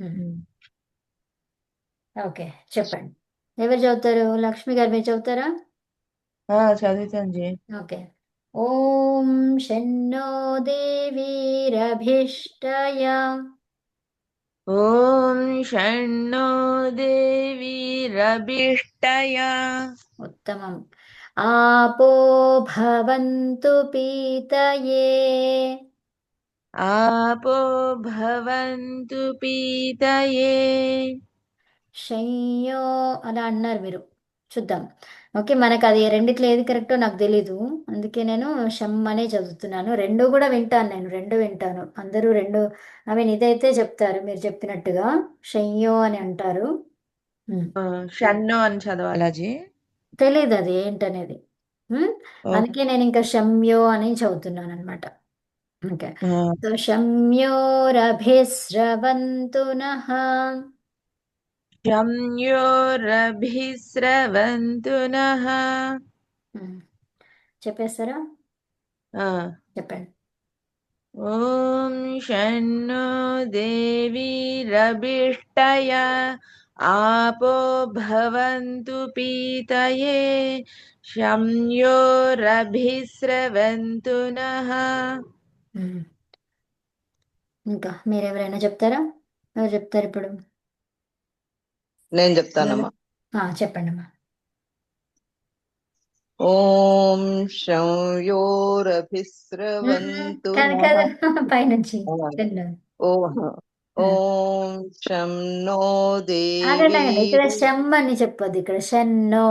ఉమ్. Okay చెప్పండి ఎవరు చదువుతారు లక్ష్మి గారు మీరు చదువుతారా ఆ, చదువుతాను జీ ఓకే ఓం షన్నో దేవీరభిష్టయ ఓం షణ్ణో దేవీరభిష్టయ ఉత్తమం ఆపో భవంతు పీతయే ఆపో భవంతు పీతయే. షయ్యో అలా అన్నారు మీరు. చూద్దాం. ఓకే మనకు అది రెండిట్లో ఏది కరెక్టో నాకు తెలీదు. అందుకే నేను షమ్ అనే చదువుతున్నాను. రెండు కూడా వింటాను నేను రెండు వింటాను. అందరూ రెండు. ఐ మీన్ ఇదైతే చెప్తారు మీరు చెప్పినట్టుగా. షయ్యో అని అంటారు. షణ్ణో అని చదవాలా జీ? తెలీదు అది ఏంటనేది అందుకే నేను ఇంకా షమ్యో అని చదువుతున్నాను అనమాట ఓకే ఆ, సో షమ్యోరభిస్రవంతు నః శంయోరభిస్రవంతు నః ఉమ్. చెప్పేస్తారా ఆ, చెప్పండి। ఓం షణ్ణో దేవీరభిష్టయ ఆపో భవంతు పీతయే శంయోరభిస్రవంతు నః। ఇంకా మీరు ఎవరైనా చెప్తారా? ఎవరు చెప్తారు ఇప్పుడు? నేను చెప్తానమ్మా. ఆ, చెప్పండి అమ్మా ఓం కాదు నః కాదు పైనుంచి. ఓం ఓం శం నో ఆగండి ఆగండి. ఇక్కడ దేవీ. శమ్ అని చెప్పొద్దు. ఇక్కడ షన్నో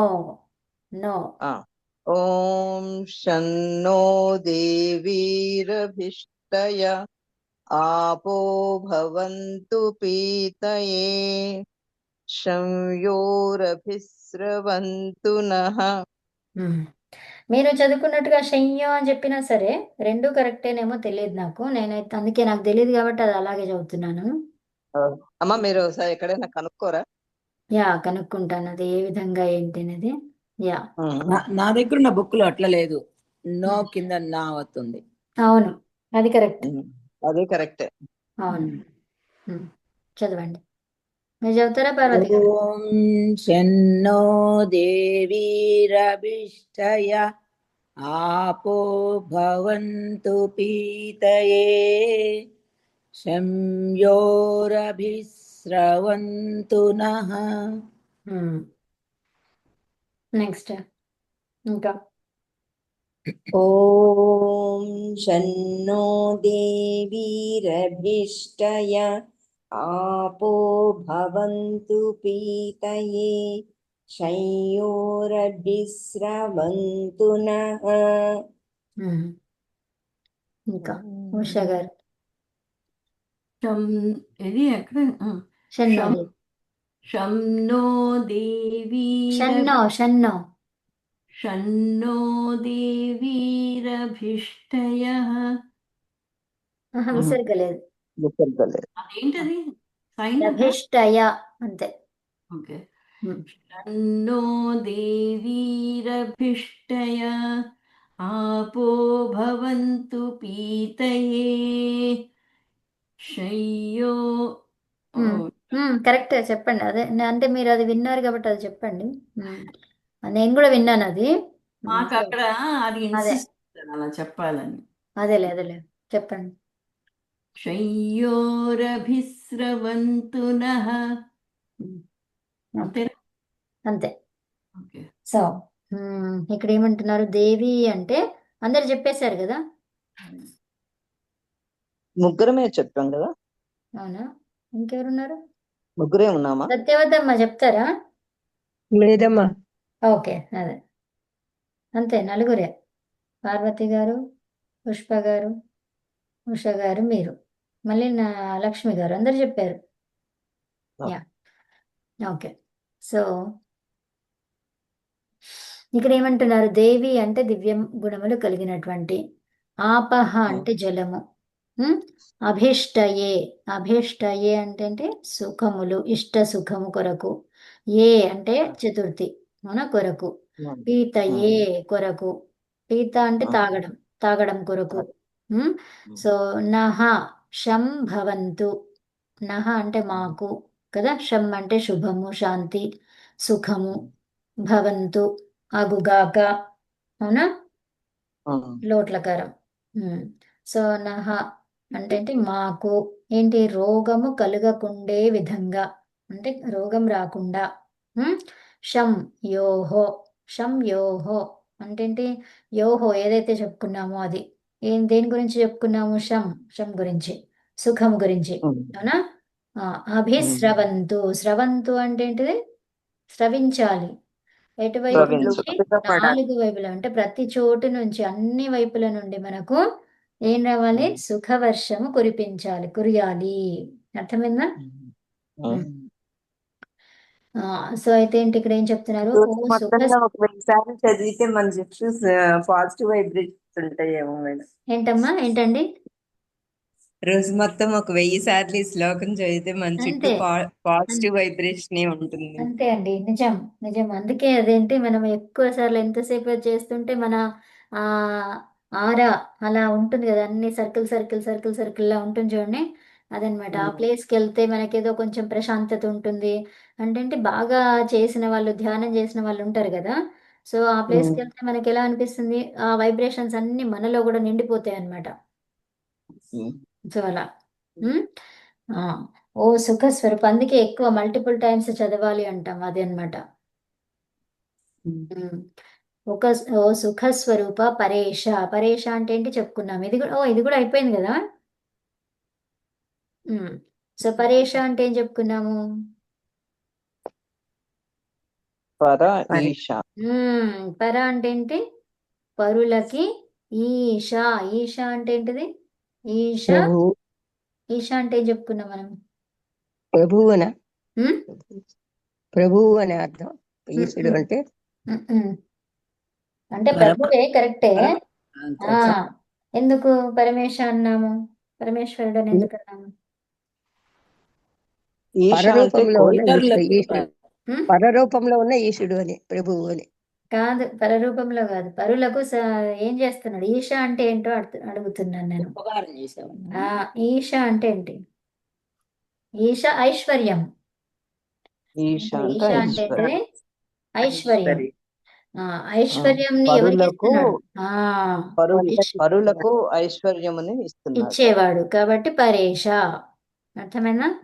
నో. ఆ, ఓం ఆపో భవంతు పీతయే శంయోరభిస్రవంతు నః ఉమ్. మీరు చదువుకున్నట్టుగా షయ్యో అని చెప్పినా సరే రెండు కరెక్టేనేమో తెలియదు నాకు. నేనైతే అందుకే నాకు తెలియదు కాబట్టి అది అలాగే చదువుతున్నాను. అమ్మ మీరు ఒకసారి ఎక్కడైనా కనుక్కోరా? యా కనుక్కుంటాను. అది ఏ విధంగా ఏంటి అనేది. యా నా- నా దగ్గర ఉన్న బుక్లో అట్లా లేదు. నో కింద నా వస్తుంది అవును. అది కరెక్ట్. అదే కరెక్టే. అవును. చదవండి. మీరు చదువుతారా పార్వతి ఓం దేవీరభిష్టయ నెక్స్ట్ ఇంకా ॐ शन्नो देवीरभिष्टय आपो भवन्तु पीतये शंयोरभिस्रवन्तु नः ఉమ్. ఇంకా ఉష గారు శం ఇది ఎక్కడ ఆ, షన్నో శం శం నో దేవీర షన్నో షన్నో షన్నో దేవీరభిష్టయ ఆహా, విసర్గలేదు గుర్తుపట్టలేదు. అదేంటది సైన్ రభిష్టయ అంతే। ఓకే. ఉమ్. షన్నో దేవీరభిష్టయ ఆపో భవంతు పీతయే శయ్యో ఓ, ఉమ్. ఉమ్, కరెక్టే చెప్పండి. అదే అంటే మీరు అది విన్నారు కాబట్టి అది చెప్పండి. నేను కూడా విన్నాను అది. మాకు అక్కడ అది అదే. అలా చెప్పాలని. అదేలే అదేలే. చెప్పండి. శయ్యోరభిస్రవంతు అంతే. ఓకే. సో ఇక్కడ ఏమంటున్నారు? దేవి అంటే అందరు చెప్పేశారు కదా? ముగ్గురమే చెప్పాం కదా? అవునా? ఇంకెవరున్నారు? ముగ్గురే ఉన్నామా? సత్యవతమ్మ చెప్తారా? లేదమ్మా. ఓకే అదే. అంతే నలుగురే. పార్వతి గారు పుష్ప గారు ఉష గారు మీరు. మళ్ళీ నా లక్ష్మి గారు అందరు చెప్పారు. యా. ఓకే. సో ఇక్కడ ఏమంటున్నారు? దేవి అంటే దివ్య గుణములు కలిగినటువంటి ఆపహ అంటే జలము. అభిష్టయే. అభిష్టయే అంటే అంటే సుఖములు ఇష్ట సుఖము కొరకు. ఏ అంటే చతుర్థి మన కొరకు. పీతయే కొరకు. పీత అంటే. తాగడం తాగడం కొరకు. సో నహ శం భవంతు. నహ అంటే మాకు కదా? షం అంటే శుభము శాంతి సుఖము భవంతు అగుగాక అవునా? లోట్లకారం. సో నహ అంటే ఏంటి మాకు ఏంటి రోగము కలుగకుండే విధంగా అంటే రోగం రాకుండా. షం యోహో షం యోహో అంటే ఏంటి యోహో ఏదైతే చెప్పుకున్నామో అది. ఏం దేని గురించి చెప్పుకున్నాము? షం షం గురించి సుఖం గురించి అవునా? అభిస్రవంతు స్రవంతు అంటే ఏంటిది? స్రవించాలి. ఎటువైపు. నుంచి నాలుగు వైపుల అంటే ప్రతి చోటు నుంచి అన్ని వైపుల నుండి మనకు ఏం రావాలి. సుఖవర్షము కురిపించాలి కురియాలి. అర్థమైందా? సో అయితే ఏంటి ఇక్కడ ఏం చెప్తున్నారు? చదివితే మన చుట్టూ పాజిటివ్ వైబ్రేషన్స్ ఉంటాయేమో మేడం. ఏంటమ్మా? ఏంటండి? రోజు మొత్తం ఒక వెయ్యి సార్లు ఈ శ్లోకం చదివితే మన చుట్టూ పాజిటివ్ వైబ్రేషన్ ఉంటుంది. అంతే అండి. నిజం. నిజం. అందుకే అదేంటి? మనం ఎక్కువ సార్లు ఎంతసేపు చేస్తుంటే మన ఆ ఆరా అలా ఉంటుంది కదా అన్ని సర్కిల్ సర్కిల్ సర్కిల్ సర్కిల్ లా ఉంటుంది చూడండి అదనమాట ఆ. ప్లేస్కి వెళ్తే మనకేదో కొంచెం ప్రశాంతత ఉంటుంది అంటే బాగా చేసిన వాళ్ళు ధ్యానం చేసిన వాళ్ళు ఉంటారు కదా సో ఆ ప్లేస్కి. వెళ్తే మనకి ఎలా అనిపిస్తుంది ఆ వైబ్రేషన్స్ అన్ని మనలో కూడా నిండిపోతాయి అన్నమాట. సో అలా ఉమ్? ఆ, ఓ సుఖ స్వరూప అందుకే ఎక్కువ మల్టిపుల్ టైమ్స్ చదవాలి అంటాం అది. ఉమ్. ఒక ఓ సుఖ స్వరూప పరేష. పరేష అంటే ఏంటి చెప్పుకున్నాం. ఇది కూడా ఓ ఇది కూడా అయిపోయింది కదా. సో పరేష అంటే ఏం చెప్పుకున్నాము? పర అంటే ఏంటి? పరులకి ఈశ ఈశ అంటే ఏంటిది? ఈశ ప్రభు. ఈశ అంటే ఏం చెప్పుకున్నాం మనం? ప్రభువు? ప్రభువు అని అర్థం. ఉమ్. అంటే. అంటే ప్రభువే కరెక్టే. ఎందుకు పరమేశ అన్నాము? పరమేశ్వరుడు అని ఎందుకు అన్నాము? పరరూపంలో ఉన్న? పరరూపంలో ఈశ్వరుడు అని ప్రభువు అని. కాదు పరరూపంలో కాదు. పరులకు ఏం చేస్తున్నాడు? ఈశ అంటే ఏంటో అడుగు- అడుగుతున్నాను నేను. ఈశ అంటే ఏంటి? ఈశ ఐశ్వర్యం. ఈశ అంటే ఐశ్వర్యం. ఐశ్వర్యంని ఎవరికి పరులకు పరులకు ఐశ్వర్యముని ఇస్తున్నాడు. ఇచ్చేవాడు. కాబట్టి పరేష. అర్థమైనా.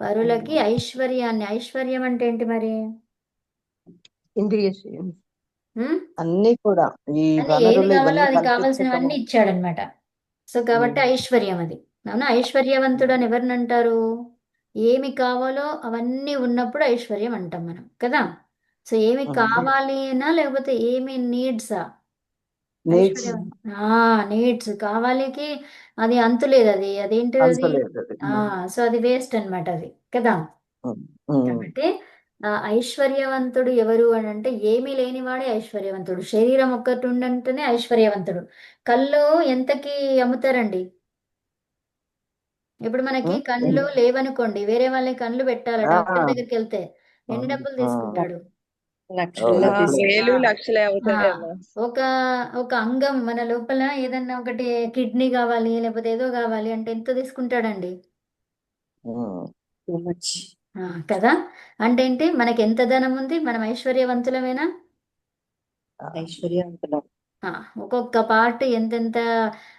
పరులకి ఐశ్వర్యాన్ని. ఐశ్వర్యం అంటే ఏంటి మరి? ఇంద్రియ? అన్ని కూడా. ఈ ఏది వనరులు కావాలో ఇవన్నీ అది కావాల్సినవన్నీ కల్పించటము ఇచ్చాడనమాట. సో కాబట్టి. ఐశ్వర్యం అది. అవునా? ఐశ్వర్యవంతుడు అని ఎవరిని అంటారు? ఏమి కావాలో అవన్నీ ఉన్నప్పుడు ఐశ్వర్యం అంటాం మనం. కదా? సో ఏమి. కావాలి అనా లేకపోతే ఏమి నీడ్సా నీడ్స్ నీడ్స్ కావాలికి అది అంతు లేదు అది అదేంటిది అది అంతలేదు అది. ఆ సో అది వేస్ట్ అన్నమాట అది కదా. కాబట్టి ఐశ్వర్యవంతుడు ఎవరు అని అంటే ఏమీ లేనివాడే ఐశ్వర్యవంతుడు శరీరం ఒక్కటి ఉండంటేనే ఐశ్వర్యవంతుడు కళ్ళు ఎంతకి అమ్ముతారండి ఇప్పుడు మనకి. కళ్ళు లేవనుకోండి వేరే వాళ్ళకి కళ్ళు పెట్టాలి. డాక్టర్ దగ్గరికి వెళ్తే ఎన్ని. డబ్బులు. తీసుకుంటాడు ఒక ఒక అంగం మన లోపల ఏదన్నా ఒకటి కిడ్నీ కావాలి లేకపోతే ఏదో కావాలి అంటే ఎంత తీసుకుంటాడండి? కదా? అంటే ఏంటి? మనకి ఎంత ధనం ఉంది? మనం ఐశ్వర్యవంతులమేనా? ఐశ్వర్యవంతులం. ఆ, ఒక్కొక్క పార్ట్ ఎంతెంత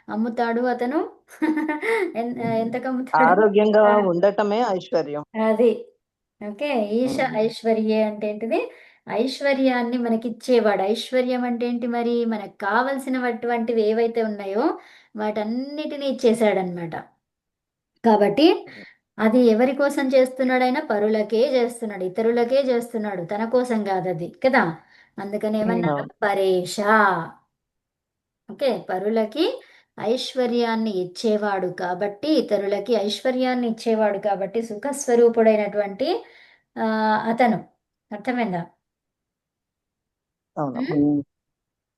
అమ్ముతాడు అతను? ఎంతకు అమ్ముతాడు ఆరోగ్యంగా ఉండటమే ఐశ్వర్యం. అది. ఓకే. ఈశ. ఐశ్వర్య అంటే ఏంటిది? ఐశ్వర్యాన్ని మనకి ఇచ్చేవాడు ఐశ్వర్యం అంటే ఏంటి మరి? మనకు కావలసినటువంటివి ఏవైతే ఉన్నాయో వాటన్నిటిని ఇచ్చేసాడనమాట కాబట్టి అది ఎవరి కోసం చేస్తున్నాడు ఆయన పరులకే చేస్తున్నాడు. ఇతరులకే చేస్తున్నాడు. తన కోసం కాదు అది కదా? అందుకని ఏమన్నారు అవును. పరేష. ఓకే? పరులకి ఐశ్వర్యాన్ని ఇచ్చేవాడు కాబట్టి ఇతరులకి ఐశ్వర్యాన్ని ఇచ్చేవాడు కాబట్టి సుఖస్వరూపుడైనటువంటి ఆ, అతను. అర్థమైందా? అవును.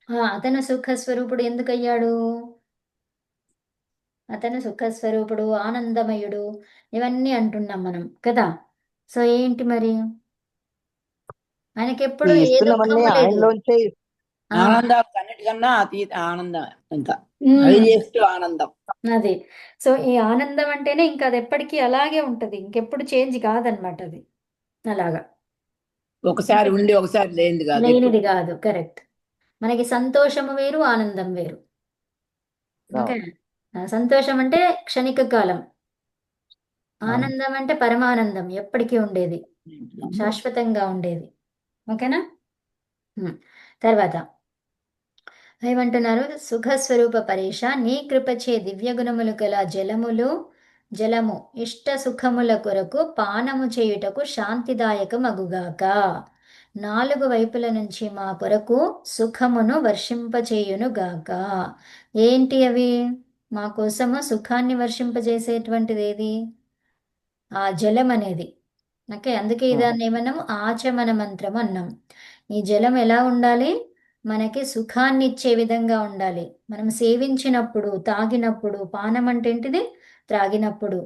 ఆ, అతను సుఖస్వరూపుడు ఎందుకు అయ్యాడు అతను సుఖస్వరూపుడు ఆనందమయుడు ఇవన్నీ అంటున్నాం మనం కదా? సో ఏంటి మరి? ఆయనకి ఈ ఎప్పుడు ఏ ఇస్తున్నవన్నీ దుఃఖము లేదు ఆయనలోంచే ఆ, ఆనందాలు అన్నిటికన్నా అతీత ఆనందం ఇంకా. ఉమ్, హైయెస్ట్ ఆనందం. అది. సో ఈ ఆనందం అంటేనే ఇంకా అది ఎప్పటికీ అలాగే ఉంటది. ఇంకెప్పుడు చేంజ్ కాదనమాట అది. అలాగా. ఒకసారి ఉండి ఒకసారి లేనిది కాదు. లేనిది కాదు కరెక్ట్. మనకి సంతోషము వేరు ఆనందం వేరు. ఓకే? సంతోషం అంటే క్షణిక కాలం. ఆనందం అంటే పరమానందం ఎప్పటికీ ఉండేది. శాశ్వతంగా ఉండేది. ఓకేనా. తర్వాత. ఏమంటున్నారు? సుఖస్వరూప పరేష నీ కృపచే దివ్య గుణములు గల జలములు జలము ఇష్ట సుఖముల కొరకు పానము చేయుటకు శాంతిదాయకమగుగాక. నాలుగు వైపుల నుంచి మా కొరకు సుఖమును వర్షింపచేయునుగాక. ఏంటి అవి? మా కోసము సుఖాన్ని వర్షింపజేసేటువంటిది ఏది ఆ జలం అనేది ఓకే అందుకే దాన్ని ఏమన్నాము ఆచమన మంత్రం అన్నాం. ఈ జలం ఎలా ఉండాలి? మనకి సుఖాన్ని ఇచ్చే విధంగా ఉండాలి. మనం సేవించినప్పుడు తాగినప్పుడు పానం అంటే ఏంటిది? త్రాగినప్పుడు.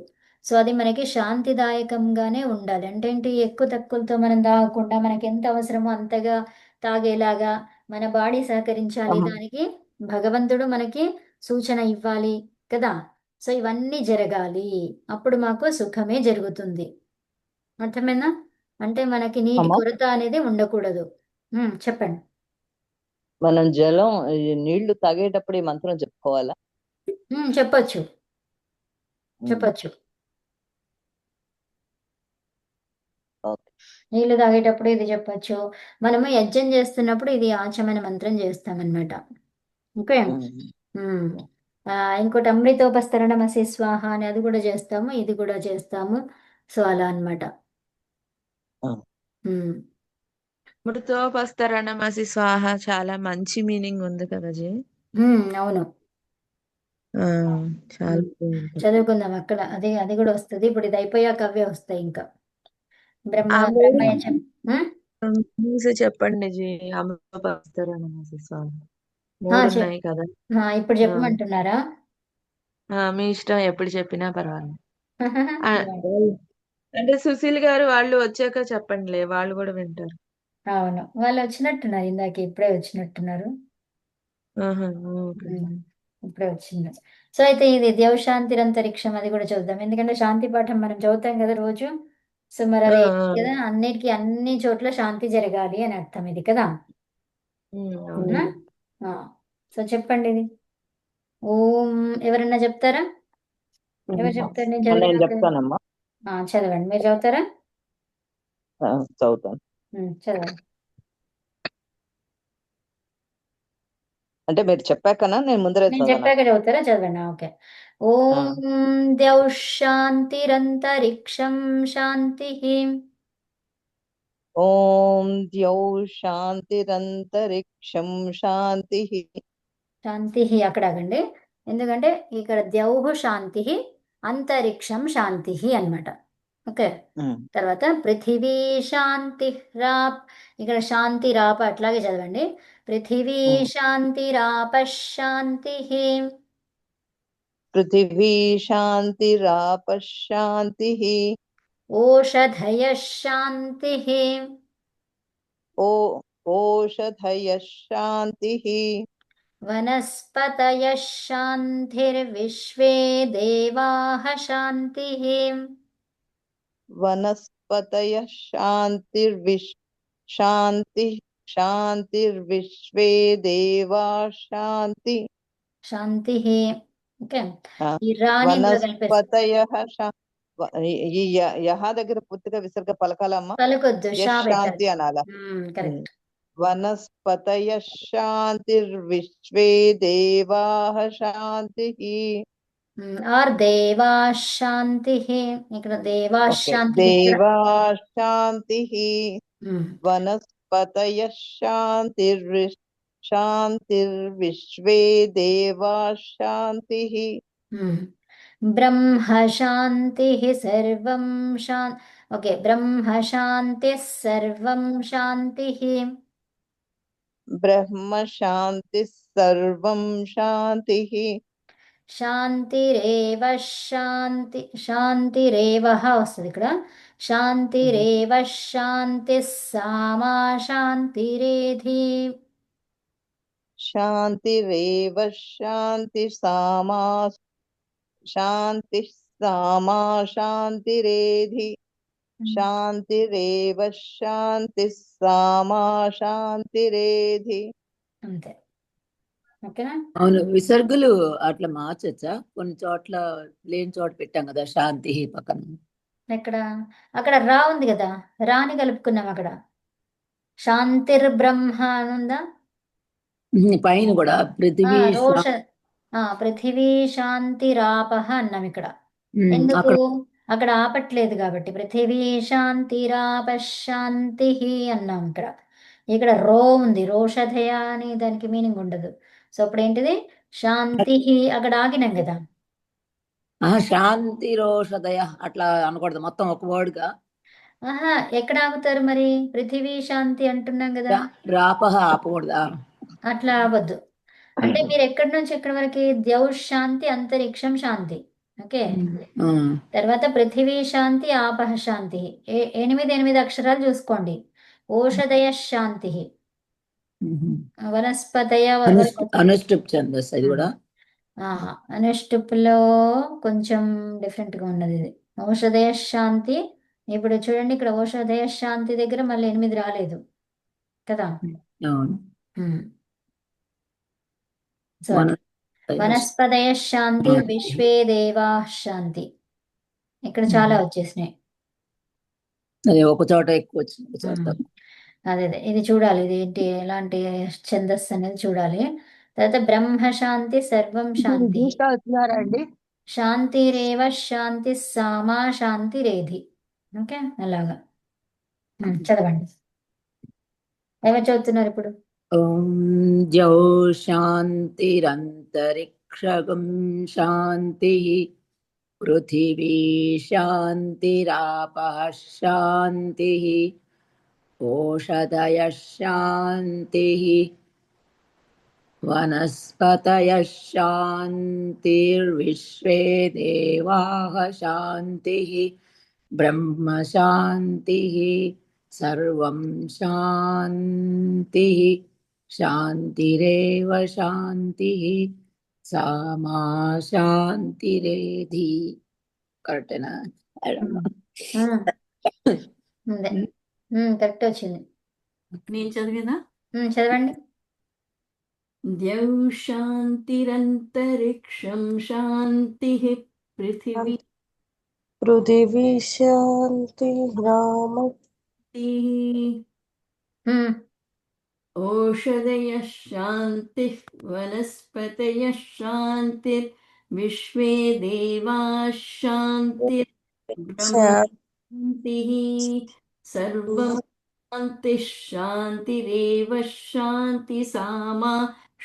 సో అది మనకి శాంతిదాయకంగానే ఉండాలి. అంటే ఏంటి? ఎక్కువ తక్కువలతో మనం తాగకుండా మనకి ఎంత అవసరమో అంతగా తాగేలాగా మన బాడీ సహకరించాలి. దానికి భగవంతుడు మనకి సూచన ఇవ్వాలి కదా. సో ఇవన్నీ జరగాలి. అప్పుడు మాకు సుఖమే జరుగుతుంది. అర్థమైందా? అంటే మనకి నీటి. కొరత అనేది ఉండకూడదు. చెప్పండి. మనం జలం నీళ్ళు తాగేటప్పుడు ఈ మంత్రం చెప్పుకోవాలా? చెప్పొచ్చు. చెప్పొచ్చు. నీళ్ళు తాగేటప్పుడు ఇది చెప్పొచ్చు. మనము యజ్ఞం చేస్తున్నప్పుడు ఇది ఆచమన మంత్రం చేస్తామన్నమాట. ఓకే? ఇంకోటి అమృతోపస్తరణమసి స్వాహ అని అది కూడా చేస్తాము ఇది కూడా చేస్తాము. సో అలా. ఉమ్. మృతోపస్తరణమసి స్వాహ చాలా మంచి మీనింగ్ ఉంది కదా జీ. అవును. చాలా. చదువుకుందాం అక్కడ. అది అది కూడా వస్తుంది. ఇప్పుడు ఇది అయిపోయాక అవే వస్తాయి ఇంకా. బ్రహ్మ చెప్పండి జీ. అమృతోపస్తరణమసి స్వాహ. కదా. ఇప్పుడు చెప్పమంటున్నారా? మీ ఇష్టం ఎప్పుడు చెప్పినా పర్వాలేదు. అంటే సుశీల్ గారు వాళ్ళు వచ్చాక చెప్పండిలే. వాళ్ళు కూడా వింటారు. అవును. వాళ్ళు వచ్చినట్టున్నారు ఇందాక ఇప్పుడే వచ్చినట్టున్నారు. ఆహా, ఓకే. ఉమ్, ఇప్పుడే వచ్చింది. సో అయితే ఇది దేవశాంతిరంతరిక్షం అది కూడా చూద్దాం. ఎందుకంటే శాంతి పాఠం మనం చదువుతాం కదా రోజు. సో మరి ఆ, అది ఆ, కదా అన్నిటికీ అన్ని చోట్ల శాంతి జరగాలి అని అర్థం ఇది కదా. ఉమ్, అవును. ఆ, సో చెప్పండి ఇది. ఓం ఎవరన్నా చెప్తారా? ఎవరు చెప్తారు? నేను నేను చెప్తానమ్మా. ఆ, చదవండి. మీరు చదువుతారా? ఆ, చదువుతాను. చదవండి అంటే మీరు చెప్పాకనా? నేను ముందరే నేను చెప్పాక చదువుతారా? చదవండి. ఓకే. ఓం ద్యౌః శాంతిరంతరిక్షం శాంతి. ఓం ద్యౌ శాంతిరంతరిక్షం శాంతి. శాంతి అక్కడ ఆగండి. ఎందుకంటే ఇక్కడ ద్యౌః శాంతి అంతరిక్షం శాంతి అన్నమాట. ఓకే. తర్వాత పృథివీ శాంతి రాప్ ఇక్కడ శాంతి రాప అట్లాగే చదవండి. పృథివీ Hmm. శాంతి రాప శాంతి పృథివీ శాంతిరాప శాంతి ఓషధయ శాంతి ఓ ఓషధయ శాంతి వనస్పతయ శాంతిర్విశ్వే దేవాః శాంతి వనస్పతయ శాంతిర్విశ్ శాంతి శాంతిర్విశ్వే దేవా శాంతి శాంతి ఓకే ఆ, ఈ రాని కూడా కలిపేసి వనస్పతయ శా- వ- ఈ- ఈ య- యహ దగ్గర పూర్తిగా విసర్గ పలకాలమ్మా పలకొద్దు షా యశ్ శాంతి పెట్టాలి అనాలా కరెక్ట్ వనస్పతయ శాంతిర్విశ్వే దేవా శాంతి ఆర్ దేవా శాంతి ఇక్కడ దేవా ఓకే శాంతి దేవా శాంతి వనస్పతయ శాంతిర్వి శాంతిర్విశ్వే దేవా శాంతి బ్రహ్మ శాంతి సర్వం శాంతి ఓకే బ్రహ్మ శాంతి సర్వం శాంతి బ్రహ్మ శాంతి సర్వం శాంతి శాంతిరేవ శాంతి శాంతిరేవ వస్తుంది ఇక్కడ శాంతిరేవ శాంతి సామా శాంతిరేధి శాంతిరేవ శాంతి సామా శాంతి సామా శాంతిరేధి శాంతిరేవ శాంతి సామా శాంతిరేధి అంతే ఓకేనా అవును. విసర్గులు అట్లా మార్చొచ్చా? కొన్ని చోట్ల లేని చోట పెట్టాం కదా శాంతి పక్కన. ఎక్కడ? అక్కడ రా ఉంది కదా. రాని కలుపుకున్నాం అక్కడ. శాంతిర్ బ్రహ్మ అని ఉందా పైన కూడా పృథివీ రోష పృథివీ శాంతిరాపహ అన్నాం ఇక్కడ. ఎందుకు? అక్కడ ఆపట్లేదు కాబట్టి. పృథివీ శాంతిరాప శాంతి అన్నాం ఇక్కడ. ఇక్కడ రో ఉంది. రోషధయ అని దానికి మీనింగ్ ఉండదు. సో అప్పుడు ఏంటిది శాంతి అక్కడ ఆగినాం కదా. శాంతి రోషదయ అట్లా అనకూడదు. మొత్తం ఒక word గా ఆహా ఎక్కడ ఆగుతారు మరి? పృథివీ శాంతి అంటున్నాం కదా. రాపహ ఆపకూడదా? అట్లా అవ్వద్దు అంటే మీరు ఎక్కడి నుంచి ఎక్కడి వరకు? ద్యౌ శాంతి అంతరిక్షం శాంతి. ఓకే. తర్వాత పృథివీ శాంతి ఆపహ శాంతి. ఏ ఎనిమిది ఎనిమిది అక్షరాలు చూసుకోండి. ఓషధయ శాంతి. వనస్పతయ అనుష్ఠుప్ ఛందస్ అది కూడా. అనుష్టుప్లో కొంచెం different గా ఉన్నది ఇది. ఔషధయ శాంతి ఇప్పుడు చూడండి ఇక్కడ ఔషధయ శాంతి దగ్గర మళ్ళీ ఎనిమిది రాలేదు కదా? అవును. ఉమ్. సో వన వనస్పతయ శాంతి. విశ్వే దేవా శాంతి. ఇక్కడ చాలా వచ్చేసినాయి. అదే ఒక చోట ఎక్కువ వచ్చింది అదే అదే. ఇది చూడాలి. ఇది ఏంటి? ఎలాంటి ఛందస్సు అనేది చూడాలి. తర్వాత బ్రహ్మ శాంతి సర్వం శాంతి. అండి? శాంతిరేవ శాంతి సామా శాంతిరేధి ఓకే? అలాగా. చదవండి. ఎవరు చదువుతున్నారు ఇప్పుడు? ఓం ద్యౌ శాంతిరంతరిక్షగం శాంతి. పృథివీ శాంతిరాపః శాంతి. ఓషధయ శాంతి వనస్పతయ శాంతిర్విశ్వే దేవాః శాంతి బ్రహ్మ శాంతి సర్వం శాంతి శాంతిరేవ శాంతి సామా శాంతిరేధి కరెక్టేనా ఉమ్, ఉంది కరెక్ట్ వచ్చింది. నేను చదివేదా చదవండి. ద్యౌ శాంతిరంతరిక్షం శాంతి పృథివీ పృథివీ శాంతి రామ ఉమ్, ఓషధయ శాంతి వనస్పతయ శాంతి విశ్వే శాంతి శాంతి సర్వం శాంతి శాంతి సామా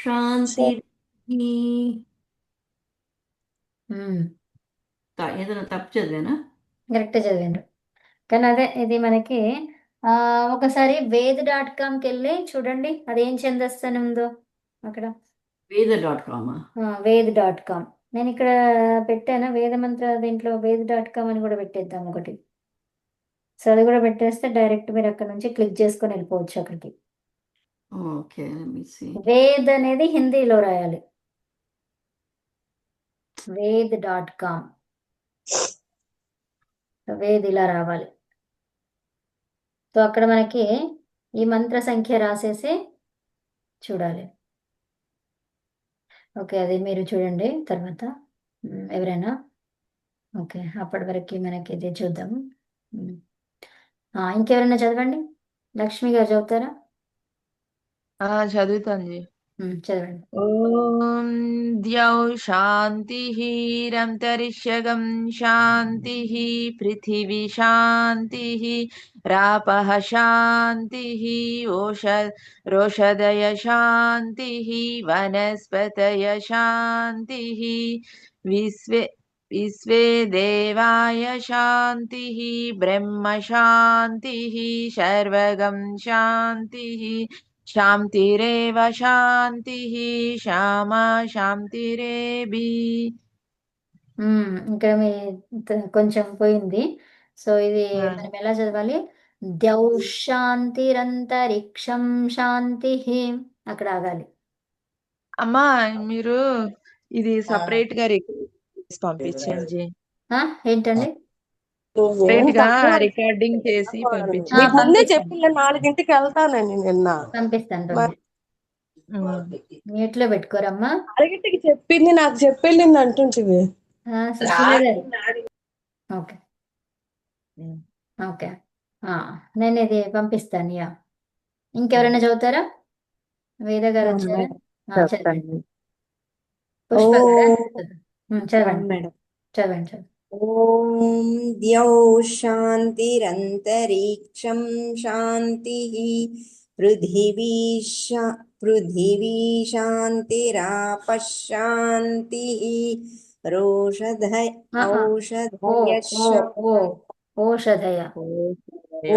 శాంతి ఉమ్. ఏదైనా తప్పు చదివానా? కరెక్ట్ చదివిండ్రు. కానీ అదే ఇది మనకి ఆ ఒకసారి వేద్ డాట్ కామ్కి వెళ్ళి చూడండి అది అని ఉందో అక్కడ. Veda dot comma? Ved dot com. నేను ఇక్కడ పెట్టాను? వేద మంత్ర దీంట్లో వేద్ డాట్ కామ్ అని కూడా పెట్టేద్దాం ఒకటి. సో అది కూడా పెట్టేస్తే డైరెక్ట్ మీరు అక్కడ నుంచి క్లిక్ చేసుకొని వెళ్ళిపోవచ్చు అక్కడికి. ఓకే వేద్ అనేది హిందీలో రాయాలి. Ved dot com. వేద్ ఇలా రావాలి. సో అక్కడ మనకి ఈ మంత్ర సంఖ్య రాసేసి చూడాలి. ఓకే అది మీరు చూడండి తర్వాత. ఎవరైనా? ఓకే అప్పటి వరకు మనకి ఇది చూద్దాము ఇంకెవరైనా చదవండి? లక్ష్మి గారు చదువుతారా? ఆ చదువుతాను చదవండి. ఓం ద్యౌ శాంతిః రంతరిష్యగం శాంతిః పృథివీ శాంతిః రాపః శాంతిః ఓష రోషదయ శాంతిః వనస్పతయ శాంతిః విశ్వే విశ్వే దేవాయ శాంతిః బ్రహ్మ శాంతిః సర్వగం శాంతిః శాంతిరేవ శాంతిః శ్యామా శాంతిరేభి ఉమ్, ఇక్కడ మీ కొంచెం పోయింది. సో ఇది. మనం ఎలా చదవాలి? ద్యౌ శాంతిరంతరిక్షం శాంతి. అక్కడ ఆగాలి. అమ్మా మీరు ఇది సపరేట్గా రికార్డ్ పంపించండి. ఏంటండి? రికార్డింగ్ చేసి పంపించండి. ముందే పంపిస్తాను చెప్పిన నాలుగింటికి వెళ్తానండి నిన్న. పంపిస్తాను మ్యూట్లో పెట్టుకోరమ్మా. నాలుగింటికి చెప్పింది నాకు చెప్పెళ్ళింది అంటుంటివి. ఓకే. ఓకే. ఆ, నేను ఇది పంపిస్తాను యా. ఇంకెవరైనా చదువుతారా? వేద గారు వచ్చారా? చదవండి పుష్ప చదవండి మేడం చదవండి చదవండి ॐ द्यौ शान्तिरन्तरिक्षं शान्तिः पृथिवी शा पृथिवी शान्तिरापः शान्तिः रोषध ఆ, ఆ, ఓ औषधयः ఓ ఓ ఓషధయ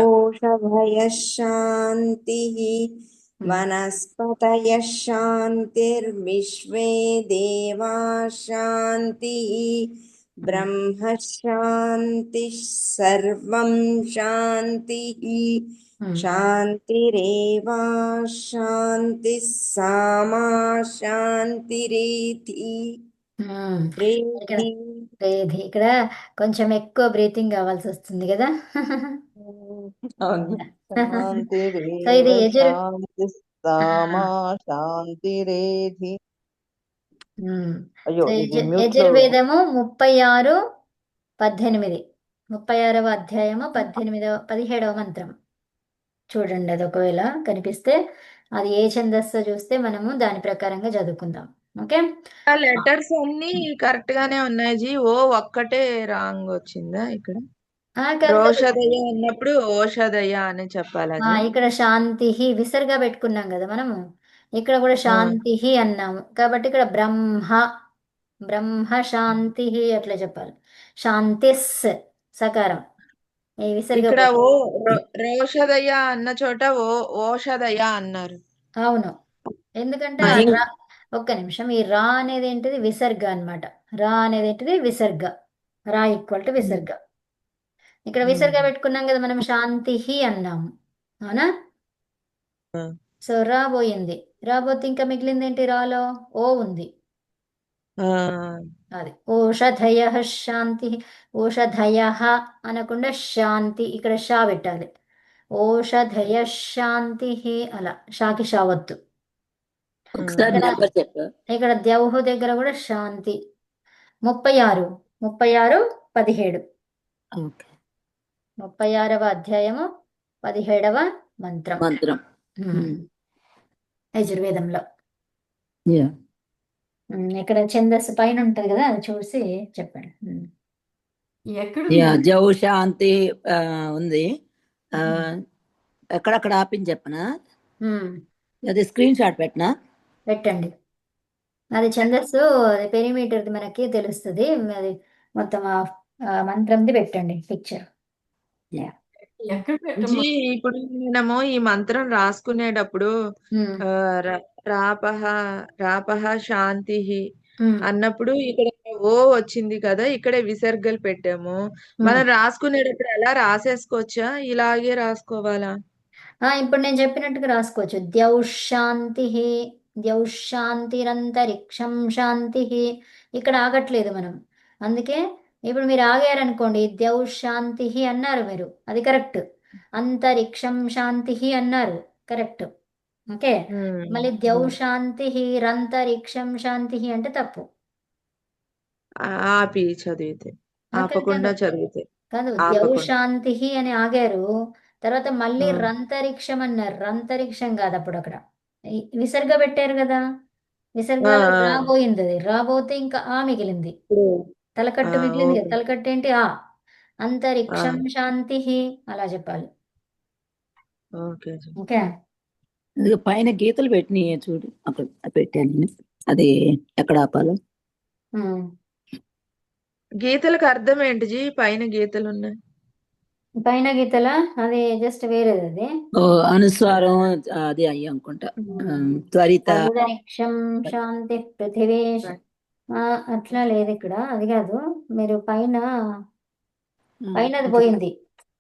ओषधयः शान्तिः ఉమ్, वनस्पतयः शान्तिर्विश्वे देवा शान्तिः ఉమ్, ब्रह्म शान्तिः सर्वं शान्तिः ఉమ్, शान्तिरेवा शान्तिः सामा शान्तिरेति ఉమ్. ఇక్కడ रेधि లేదు ఇక్కడ కొంచెం ఎక్కువ బ్రీతింగ్ కావాల్సి వస్తుంది కదా అవును సో ఇది యజుర్ శాంతిరేధి యజుర్వేదము ముప్పై ఆరు పద్దెనిమిది. ముప్పై ఆరవ అధ్యాయము పద్దెనిమిదవ పదిహేడవ మంత్రం. చూడండి అది ఒకవేళ కనిపిస్తే అది ఏ ఛందస్సు చూస్తే మనము దాని ప్రకారంగా చదువుకుందాం. ఓకే? ఆ లెటర్స్ అన్ని కరెక్ట్ గానే ఉన్నాయి జీ. ఓ ఒక్కటే రాంగ్ వచ్చిందా ఇక్కడ? రోషదయ అన్నప్పుడు ఓషదయ అని చెప్పాలా ఇక్కడ శాంతి విసర్గా పెట్టుకున్నాం కదా మనము. ఇక్కడ కూడా శాంతి అన్నాము. కాబట్టి ఇక్కడ బ్రహ్మ బ్రహ్మ శాంతి అట్లా చెప్పాలి. శాంతిస్ సకారం. ఇక్కడ ఓ రోషదయ అన్న చోట ఓ ఓషదయ అన్నారు. అవును. ఎందుకంటే ఒక్క నిమిషం. ఈ రా అనేది ఏంటిది? విసర్గ అన్నమాట. రా అనేది ఏంటిది? విసర్గ. రా ఈక్వల్ టు విసర్గ. ఇక్కడ విసర్గ పెట్టుకున్నాం కదా మనం శాంతి అన్నాము అవునా? సో రా పోయింది. రాబోతే ఇంకా మిగిలింది ఏంటి రాలో? ఓ ఉంది. అది. ఓషధయ శాంతి ఓషధయ అనకుండా శాంతి ఇక్కడ షా పెట్టాలి. ఓషధయ శాంతి అలా. షాకి ఒకసారి ఇక్కడ ద్యౌహు దగ్గర కూడా శాంతి. ముప్పై ఆరు. ముప్పై ఆరు పదిహేడు. ఓకే. ముప్పై ఆరవ అధ్యాయము పదిహేడవ మంత్రం. మంత్రం. యజుర్వేదంలో. ఇక్కడ ఛందస్సు పైన ఉంటది కదా అది చూసి చెప్పండి. జౌ శాంతి ఉంది. ఎక్కడక్కడ ఆపించి చెప్పనా. అది స్క్రీన్ షాట్ పెట్టనా? పెట్టండి. అది ఛందస్సు పెరిమీటర్ది మనకి తెలుస్తుంది. అది మొత్తం మంత్రంది పెట్టండి పిక్చర్ యా ఎక్కడ జీ పెట్టమ్మా ఇప్పుడు మనము ఈ మంత్రం రాసుకునేటప్పుడు ఉమ్, ఆ, ర- రాపహ రాపహ శాంతి అన్నప్పుడు ఇక్కడ ఓ వచ్చింది కదా ఇక్కడే విసర్గలు పెట్టాము. మనం. రాసుకునేటప్పుడు ఎలా రాసేసుకోవచ్చా? ఇలాగే రాసుకోవాలా? ఆ, ఇప్పుడు నేను చెప్పినట్టుగా రాసుకోవచ్చు. ద్యౌశాంతి ద్యౌశాంతిరంతరిక్షం శాంతి. ఇక్కడ ఆగట్లేదు మనం. అందుకే ఇప్పుడు మీరు ఆగారనుకోండి ద్యౌశాంతి అన్నారు మీరు. అది కరెక్ట్. అంతరిక్షం శాంతి అన్నారు. కరెక్ట్. ఓకే? మళ్ళీ ఉమ్. ద్యౌశాంతి రంతరిక్షం శాంతి అంటే తప్పు. ఆపి చదివితే. ఆపకుండా చదివితే. కాదు ఆపకుండా. ద్యౌశాంతి అని ఆగారు. తర్వాత మళ్ళీ రంతరిక్షం అన్నారు. రంతరిక్షం కాదు అప్పుడు అక్కడ. విసర్గ పెట్టారు కదా? ఆ. రాబోయింది. అది రాబోతే ఇంకా ఆ మిగిలింది. తలకట్టు మిగిలింది కదా తలకట్టు ఏంటి? ఆ. అంతరిక్షం శాంతి అలా చెప్పాలి. ఓకే పైన గీతలు పెట్టినాయి చూడు. అక్కడ పెట్టాను నేను. అది ఎక్కడ ఆపాలో. గీతలకు అర్థం ఏంటి జీ? పైన గీతలు ఉన్నాయి. పైన గీతల? అది జస్ట్ వేరేది అది. ఓ అనుస్వారం అది అయ్యి అనుకుంటా. త్వరిత. శాంతి పృథివీ అట్లా లేదు ఇక్కడ. అది కాదు మీరు పైన పైన అది పోయింది.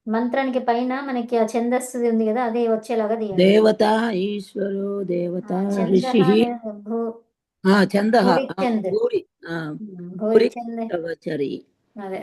మంత్రానికి పైన మనకి ఆ ఛందస్సుది ఉంది కదా అది వచ్చేలాగా తీయండి దేవత ఈశ్వరు దేవత ఋషి చంద భూరి అదే